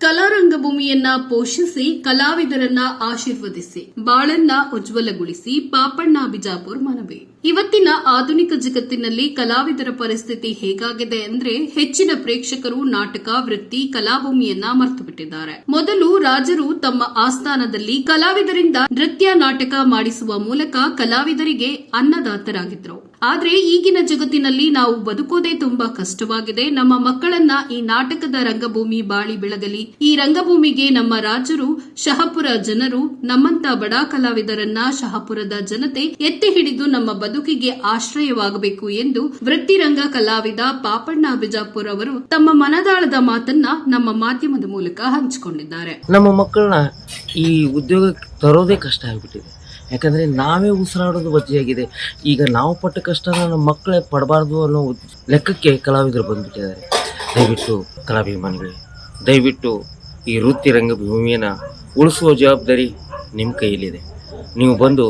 ಕಲಾರಂಗಭೂಮಿಯನ್ನ ಪೋಷಿಸಿ ಕಲಾವಿದರನ್ನ ಆಶೀರ್ವದಿಸಿ, ಬಾಳನ್ನ ಉಜ್ವಲಗೊಳಿಸಿ ಪಾಪಣ್ಣ ಬಿಜಾಪುರ್ ಮನವಿ. ಇವತ್ತಿನ ಆಧುನಿಕ ಜಗತ್ತಿನಲ್ಲಿ ಕಲಾವಿದರ ಪರಿಸ್ಥಿತಿ ಹೇಗಾಗಿದೆ ಅಂದ್ರೆ ಹೆಚ್ಚಿನ ಪ್ರೇಕ್ಷಕರು ನಾಟಕ, ವೃತ್ತಿ, ಕಲಾಭೂಮಿಯನ್ನ ಮರೆತು ಬಿಟ್ಟಿದ್ದಾರೆ ಮೊದಲು ರಾಜರು ತಮ್ಮ ಆಸ್ಥಾನದಲ್ಲಿ ಕಲಾವಿದರಿಂದ ನೃತ್ಯ, ನಾಟಕ ಮಾಡಿಸುವ ಮೂಲಕ ಕಲಾವಿದರಿಗೆ ಅನ್ನದಾತರಾಗಿದ್ರು. ಆದ್ರೆ ಈಗಿನ ಜಗತ್ತಿನಲ್ಲಿ ನಾವು ಬದುಕೋದೇ ತುಂಬಾ ಕಷ್ಟವಾಗಿದೆ. ನಮ್ಮ ಮಕ್ಕಳನ್ನ ಈ ನಾಟಕದ ರಂಗಭೂಮಿ, ಬಾಳಿ ಬೆಳಗಲಿ ಈ ರಂಗಭೂಮಿಗೆ ನಮ್ಮ ರಾಜರು, ಶಹಪುರ ಜನರು, ನಮ್ಮಂತ ಬಡ ಕಲಾವಿದರನ್ನ ಶಹಪುರದ ಜನತೆ ಎತ್ತಿ ಹಿಡಿದು ನಮ್ಮ ಬದುಕಿಗೆ ಆಶ್ರಯವಾಗಬೇಕು ಎಂದು ವೃತ್ತಿರಂಗ ಕಲಾವಿದ ಪಾಪಣ್ಣ ಬಿಜಾಪುರ್ ಅವರು ತಮ್ಮ ಮನದಾಳದ ಮಾತನ್ನ ನಮ್ಮ ಮಾಧ್ಯಮದ ಮೂಲಕ ಹಂಚಿಕೊಂಡಿದ್ದಾರೆ. ನಮ್ಮ ಮಕ್ಕಳನ್ನ ಈ ಉದ್ಯೋಗ ತರೋದೇ ಕಷ್ಟ ಆಗಿಬಿಟ್ಟಿದೆ. ಯಾಕಂದ್ರೆ ನಾವೇ ಉಸಿರಾಡೋದು ವಜ್ಜೆಯಾಗಿದೆ. ಈಗ ನಾವು ಪಟ್ಟ ಕಷ್ಟನ ನಮ್ಮ ಮಕ್ಕಳೇ ಪಡಬಾರ್ದು ಅನ್ನೋ ಲೆಕ್ಕಕ್ಕೆ ಕಲಾವಿದರು ಬಂದ್ಬಿಟ್ಟಿದ್ದಾರೆ. ದಯವಿಟ್ಟು ಕಲಾಭಿಮಾನಿಗಳೇ ದಯವಿಟ್ಟು ಈ ವೃತ್ತಿ ರಂಗಭೂಮಿಯನ್ನು ಉಳಿಸುವ ಜವಾಬ್ದಾರಿ ನಿಮ್ಮ ಕೈಯಲ್ಲಿದೆ. ನೀವು ಬಂದು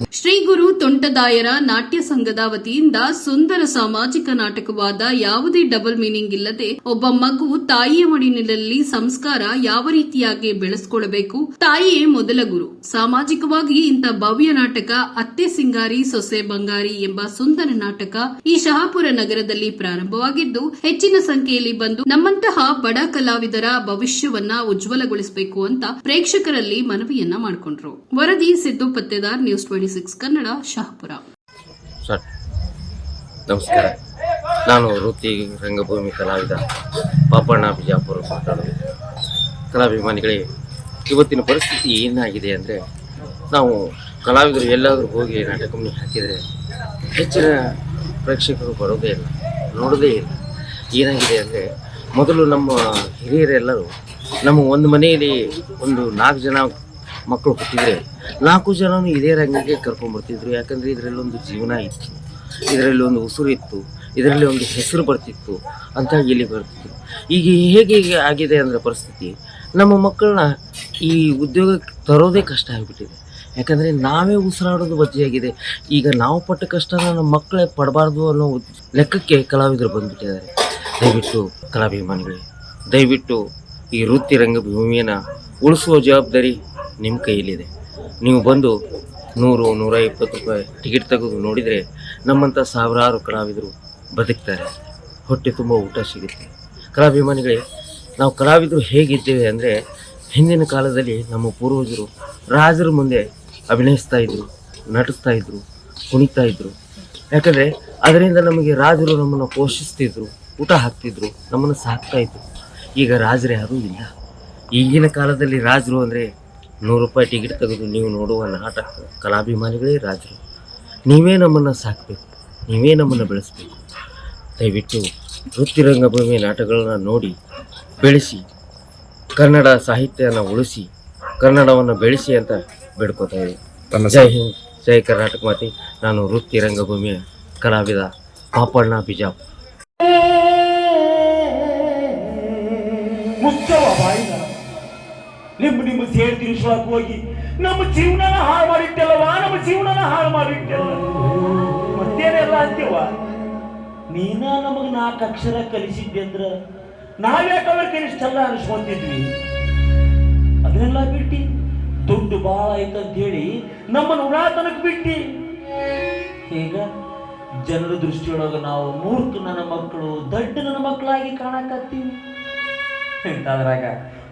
ಶ್ರೀ ಗುರು ತೊಂಟದಾಯರ ನಾಟ್ಯ ಸಂಘದ ವತಿಯಿಂದ ಸುಂದರ ಸಾಮಾಜಿಕ ನಾಟಕವಾದ ಯಾವುದೇ ಡಬಲ್ ಮೀನಿಂಗ್ ಇಲ್ಲದೆ ಒಬ್ಬ ಮಗು ತಾಯಿಯ ಮಡಿಲಿನಲ್ಲಿ ಸಂಸ್ಕಾರ ಯಾವ ರೀತಿಯಾಗಿ ಬೆಳೆಸಿಕೊಳ್ಳಬೇಕು ತಾಯಿಯೇ ಮೊದಲ ಗುರು. ಸಾಮಾಜಿಕವಾಗಿ ಇಂಥ ಭವ್ಯ ನಾಟಕ ಅತ್ತೆ ಸಿಂಗಾರಿ, ಸೊಸೆ ಬಂಗಾರಿ ಎಂಬ ಸುಂದರ ನಾಟಕ ಈ ಶಹಾಪುರ ನಗರದಲ್ಲಿ ಪ್ರಾರಂಭವಾಗಿದ್ದು, ಹೆಚ್ಚಿನ ಸಂಖ್ಯೆಯಲ್ಲಿ ಬಂದು ನಮ್ಮಂತಹ ಬಡ ಕಲಾವಿದರ ಭವಿಷ್ಯವನ್ನ ಉಜ್ವಲಗೊಳಿಸಬೇಕು ಅಂತ ಪ್ರೇಕ್ಷಕರಲ್ಲಿ ಮನವಿಯನ್ನ ಮಾಡಿಕೊಂಡ್ರು. ವರದಿ Siddu Pattedar, news twenty six Kannada Shahapur sir, ನಮಸ್ಕಾರ. ನಾನು ವೃತ್ತಿ ರಂಗಭೂಮಿ ಕಲಾವಿದ ಪಾಪಣ್ಣ ಬಿಜಾಪುರ ಮಾತಾಡೋದು ಕಲಾಭಿಮಾನಿಗಳೇ, ಇವತ್ತಿನ ಪರಿಸ್ಥಿತಿ ಏನಾಗಿದೆ ಅಂದರೆ, ನಾವು ಕಲಾವಿದರು ಎಲ್ಲಾದರೂ ಹೋಗಿ ನಾಟಕವನ್ನು ಹಾಕಿದರೆ ಹೆಚ್ಚಿನ ಪ್ರೇಕ್ಷಕರು ಬರೋದೇ ಇಲ್ಲ, ನೋಡೋದೇ ಇಲ್ಲ. ಏನಾಗಿದೆ ಅಂದರೆ, ಮೊದಲು ನಮ್ಮ ಹಿರಿಯರೆಲ್ಲರೂ ನಮ್ಮ ಒಂದು ಮನೆಯಲ್ಲಿ ಒಂದು ನಾಲ್ಕು ಜನ ಮಕ್ಕಳು ಹುಟ್ಟಿದರೆ ನಾಲ್ಕು ಜನನು ಇದೇ ರಂಗಕ್ಕೆ ಕರ್ಕೊಂಡ್ಬರ್ತಿದ್ರು. ಯಾಕಂದರೆ ಇದರಲ್ಲಿ ಒಂದು ಜೀವನ ಇತ್ತು, ಇದರಲ್ಲಿ ಒಂದು ಉಸಿರು ಇತ್ತು ಇದರಲ್ಲಿ ಒಂದು ಹೆಸರು ಬರ್ತಿತ್ತು ಅಂತ ಇಲ್ಲಿ ಬರ್ತಿತ್ತು. ಈಗ ಹೇಗೆ ಆಗಿದೆ ಅಂದರೆ ಪರಿಸ್ಥಿತಿ, ನಮ್ಮ ಮಕ್ಕಳನ್ನ ಈ ಉದ್ಯೋಗಕ್ಕೆ ತರೋದೇ ಕಷ್ಟ ಆಗಿಬಿಟ್ಟಿದೆ. ಯಾಕಂದರೆ ನಾವೇ ಉಸಿರಾಡೋದು ಬಜ್ಜಿಯಾಗಿದೆ ಈಗ ನಾವು ಪಟ್ಟ ಕಷ್ಟನ ನಮ್ಮ ಮಕ್ಕಳೇ ಪಡಬಾರ್ದು ಅನ್ನೋ ಲೆಕ್ಕಕ್ಕೆ ಕಲಾವಿದರು ಬಂದುಬಿಟ್ಟಿದ್ದಾರೆ. ದಯವಿಟ್ಟು ಕಲಾಭಿಮಾನಿಗಳೇ, ದಯವಿಟ್ಟು ಈ ವೃತ್ತಿ ರಂಗಭೂಮಿಯನ್ನು ಉಳಿಸುವ ಜವಾಬ್ದಾರಿ ನಿಮ್ಮ ಕೈಯಲ್ಲಿದೆ. ನೀವು ಬಂದು ನೂರು, ನೂರ ಇಪ್ಪತ್ತು ರೂಪಾಯಿ ಟಿಕೆಟ್ ತೆಗೆದು ನೋಡಿದರೆ ನಮ್ಮಂಥ ಸಾವಿರಾರು ಕಲಾವಿದರು ಬದುಕ್ತಾರೆ. ಹೊಟ್ಟೆ ತುಂಬ ಊಟ ಸಿಗುತ್ತೆ. ಕಲಾಭಿಮಾನಿಗಳೇ, ನಾವು ಕಲಾವಿದರು ಹೇಗಿದ್ದೇವೆ ಅಂದರೆ ಹಿಂದಿನ ಕಾಲದಲ್ಲಿ ನಮ್ಮ ಪೂರ್ವಜರು ರಾಜರ ಮುಂದೆ ಅಭಿನಯಿಸ್ತಾ ಇದ್ರು, ನಟಿಸ್ತಾ ಇದ್ರು, ಕುಣಿತಾ ಇದ್ರು. ಯಾಕಂದರೆ ಅದರಿಂದ ನಮಗೆ ರಾಜರು ನಮ್ಮನ್ನು ಪೋಷಿಸ್ತಿದ್ರು, ಊಟ ಹಾಕ್ತಿದ್ರು, ನಮ್ಮನ್ನು ಸಾಕ್ತಾ ಇದ್ರು. ಈಗ ರಾಜರು ಯಾರೂ ಇಲ್ಲ. ಈಗಿನ ಕಾಲದಲ್ಲಿ ರಾಜರು ಅಂದರೆ ನೂರು ರೂಪಾಯಿ ಟಿಕೆಟ್ ತೆಗೆದು ನೀವು ನೋಡುವ ನಾಟಕ ಕಲಾಭಿಮಾನಿಗಳೇ ರಾಜರು. ನೀವೇ ನಮ್ಮನ್ನು ಸಾಕಬೇಕು. ನೀವೇ ನಮ್ಮನ್ನು ಬೆಳೆಸಬೇಕು. ದಯವಿಟ್ಟು ವೃತ್ತಿ ರಂಗಭೂಮಿ ನಾಟಕಗಳನ್ನ ನೋಡಿ ಬೆಳೆಸಿ ಕನ್ನಡ ಸಾಹಿತ್ಯನ ಉಳಿಸಿ ಕನ್ನಡವನ್ನು ಬೆಳೆಸಿ ಅಂತ ಬೇಡ್ಕೋತಾ ಇದ್ದೀನಿ ಜೈ ಹಿಂದ್ ಜೈ ಕರ್ನಾಟಕ ಮಾತೆ. ನಾನು ವೃತ್ತಿ ರಂಗಭೂಮಿಯ ಕಲಾವಿದ ಪಾಪಣ್ಣ ಬಿಜಾಪುರ. ನಿಮ್ಮ ನಿಮ್ಮ ಸೇರ್ ತಿನ್ಸೋಕ್ ಹೋಗಿ, ನಮ್ಮ ಜೀವನನ ಹಾಳು ಮಾಡಿಟ್ಟಲ್ಲವಾ ನಮ್ಮ ಜೀವನನ ಹಾಳು ಮಾಡಿಟ್ಟಲ್ಲ. ಮತ್ತೇನೆಲ್ಲ ಅಂತೀವ ನೀನ ನಮಗ್ ನಾಲ್ಕು ಅಕ್ಷರ ಕಲಿಸಿದ್ದೆ ಅಂದ್ರ ನಾವ್ಯಾಕವ್ರ ಕನಿಷ್ಠಲ್ಲ ಅನ್ಸ್ಕೊಂತಿದ್ವಿ. ಅದನ್ನೆಲ್ಲ ಬಿಟ್ಟಿ, ದುಡ್ಡು ಬಾಳ ಆಯ್ತಂತ ಹೇಳಿ ನಮ್ಮನ್ನು ಉಡಾತನಕ್ಕೆ ಬಿಟ್ಟಿ. ಈಗ ಜನರ ದೃಷ್ಟಿಯೊಳಗ ನಾವು ಮೂರ್ಖ ನನ್ನ ಮಕ್ಕಳು, ದಡ್ಡ ನನ್ನ ಮಕ್ಕಳಾಗಿ ಕಾಣಕತ್ತೀವಿ. ಇಂಥದ್ರಾಗ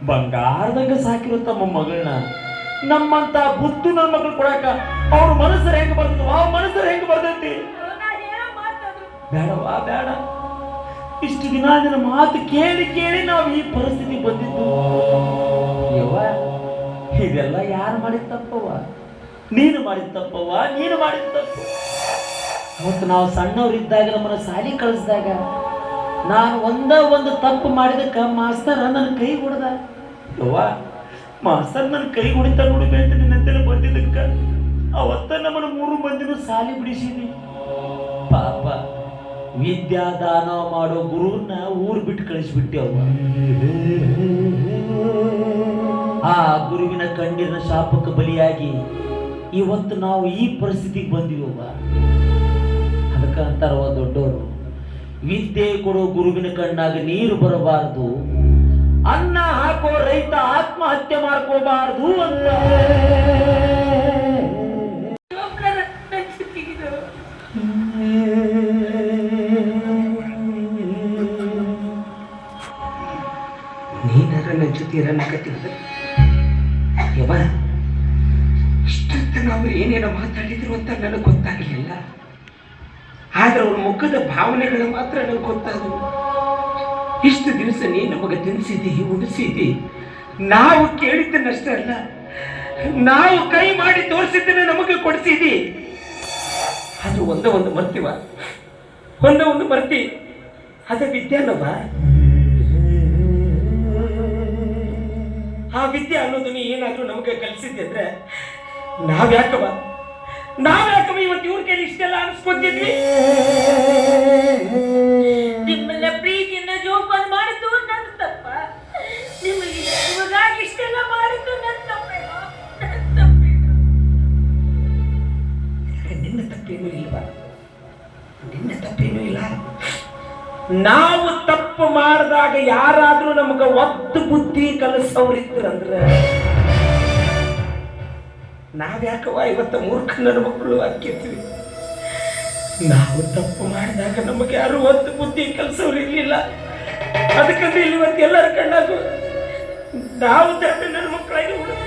ಬಂಗಾರದಂಗ ಸಾಕಿರೋ ತಮ್ಮ ಮಗಳನ್ನ. ನಮ್ಮಂತ ಬುತ್ತು ನನ್ನ ಮಗಳು ಕೊಡಾಕ ಅವ್ರ ಮನಸ್ಸರ ಹೆಂಗ್ ಬರ್ತದ, ಆ ಮನಸ್ಸರ ಹೆಂಗ್ ಬರ್ತೈತಿ? ಬೇಡವಾ, ಬೇಡ. ಇಷ್ಟು ದಿನ ನಿನ್ನ ಮಾತು ಕೇಳಿ ಕೇಳಿ ನಾವು ಈ ಪರಿಸ್ಥಿತಿ ಬಂದಿದ್ದು. ಯವ್ವ, ಇದೆಲ್ಲ ಯಾರು ಮಾಡಿದ ತಪ್ಪವ್ವ? ನೀನು ಮಾಡಿದ ತಪ್ಪವ್ವ, ನೀನು ಮಾಡಿದ ತಪ್ಪು. ಮತ್ತು ನಾವು ಸಣ್ಣವರಿದ್ದಾಗ ನಮ್ಮನ್ನ ಸಾಲಿ ಕಳಿಸಿದಾಗ ನಾನು ಒಂದ ಒಂದು ತಪ್ಪು ಮಾಡಿದಕ್ಕೆ ಮಾಸ್ತರ ನನ್ನ ಕೈ ಹೊಡೆದ. ಯವ್ವ ಮಾಸ್ತರ್ ನನ್ನ ಕೈ ಹೊಡಿತ ನೋಡಿದೆ ಅಂತ ನಿನ್ನಂತೆಲ್ಲ ಬಂದಿದ್ದಕ್ಕ. ಅವತ್ತ ನಮ್ಮನ್ನ ಮೂರು ಮಂದಿನೂ ಸಾಲಿ ಬಿಡಿಸಿದಿ ಪಾಪ ವಿದ್ಯಾದಾನ ಮಾಡೋ ಗುರುವನ್ನ ಊರು ಬಿಟ್ಟು ಕಳಿಸ್ಬಿಟ್ಟೆ ಅವ ಆ ಗುರುವಿನ ಕಣ್ಣಿನ ಶಾಪಕ್ಕೆ ಬಲಿಯಾಗಿ ಇವತ್ತು ನಾವು ಈ ಪರಿಸ್ಥಿತಿಗೆ ಬಂದಿವವ್ವ. ಅದಕ್ಕೆ ಅಂತಾರವ ದೊಡ್ಡವರು ವಿದ್ಯೆ ಕೊಡೋ ಗುರುವಿನ ಕಣ್ಣಾಗ ನೀರು ಬರಬಾರದು. ಅನ್ನ ಹಾಕೋ ರೈತ ಆತ್ಮಹತ್ಯೆ ಮಾಡ್ಕೋಬಾರದು ಅಂತ ನೀನಾರ ಏನೇನೋ ಮಾತಾಡಿದ್ರು ಅಂತ ನನಗೆ ಗೊತ್ತಾಗಲಿಲ್ಲ. ಆದ್ರೆ ಅವ್ರ ಮುಖದ ಭಾವನೆಗಳು ಮಾತ್ರ ನನಗೆ ಗೊತ್ತಾದವು ಇಷ್ಟು ದಿವಸ ನೀ ನಮಗೆ ತಿನ್ಸಿದಿ ಉಡಿಸಿದಿ ನಾವು ಕೇಳಿದ್ದನ್ನಷ್ಟೇ ಅಲ್ಲ, ನಾವು ಕೈ ಮಾಡಿ ತೋರಿಸಿದ್ದನ್ನ ನಮಗೆ ಕೊಡಿಸಿದಿ ಅದು ಒಂದೇ ಒಂದು ಮರ್ತಿವ ಒಂದೇ ಒಂದು ಮರ್ತಿ ಅದ ವಿದ್ಯಾನವ ಆ ವಿದ್ಯೆ ಅನ್ನೋದನ್ನ ಏನಾದರೂ ನಮಗೆ ಕಲಿಸಿದ್ದೆ ಅಂದ್ರೆ ನಾವ್ಯಾಕವ ನಾವ್ಯಾಕವ ಇವತ್ತು ಇವ್ರ ಕೈಲಿ ಇಷ್ಟೆಲ್ಲ ಅನ್ಸ್ಕೊತಿದ್ವಿ? ನಿಮ್ಮನ್ನ ಪ್ರೀತಿಯಿಂದ ಜೋಪಾನ ಮಾಡಿದ್ದು ನನ್ನ ತಪ್ಪ ನಿಮಗೆ ಇವಾಗ ಇಷ್ಟೆಲ್ಲ ಮಾಡಿದ್ದು ನನ್ನ ತಪ್ಪೇನೋ ನನ್ನ ತಪ್ಪೇನೋ ಇಲ್ವಾ? ನಿನ್ನ ತಪ್ಪೇನೂ ಇಲ್ಲ. ನಾವು ತಪ್ಪು ಮಾಡಿದಾಗ ಯಾರಾದ್ರೂ ನಮ್ಗ ಒತ್ತು ಬುದ್ಧಿ ಕಲಿಸೋರಿದ್ರಂದ್ರ ನಾವ್ಯಾಕವ ಇವತ್ತು ಮೂರ್ಖ ನನ್ನ ಮಕ್ಕಳು ಅಕ್ಕಿರ್ತೀವಿ ನಾವು ತಪ್ಪು ಮಾಡಿದಾಗ ನಮಗೆ ಯಾರು ಒತ್ತು ಬುದ್ಧಿ ಕೆಲಸವ್ರು ಇರಲಿಲ್ಲ. ಅದಕ್ಕಂದ್ರೆ ಇಲ್ಲಿ ಇವತ್ತು ಎಲ್ಲರ ಕಣ್ಣಾಗು ನಾವು ತಪ್ಪು ನನ್ನ ಮಕ್ಕಳಾಗಿ ಬಿಟ್ಟು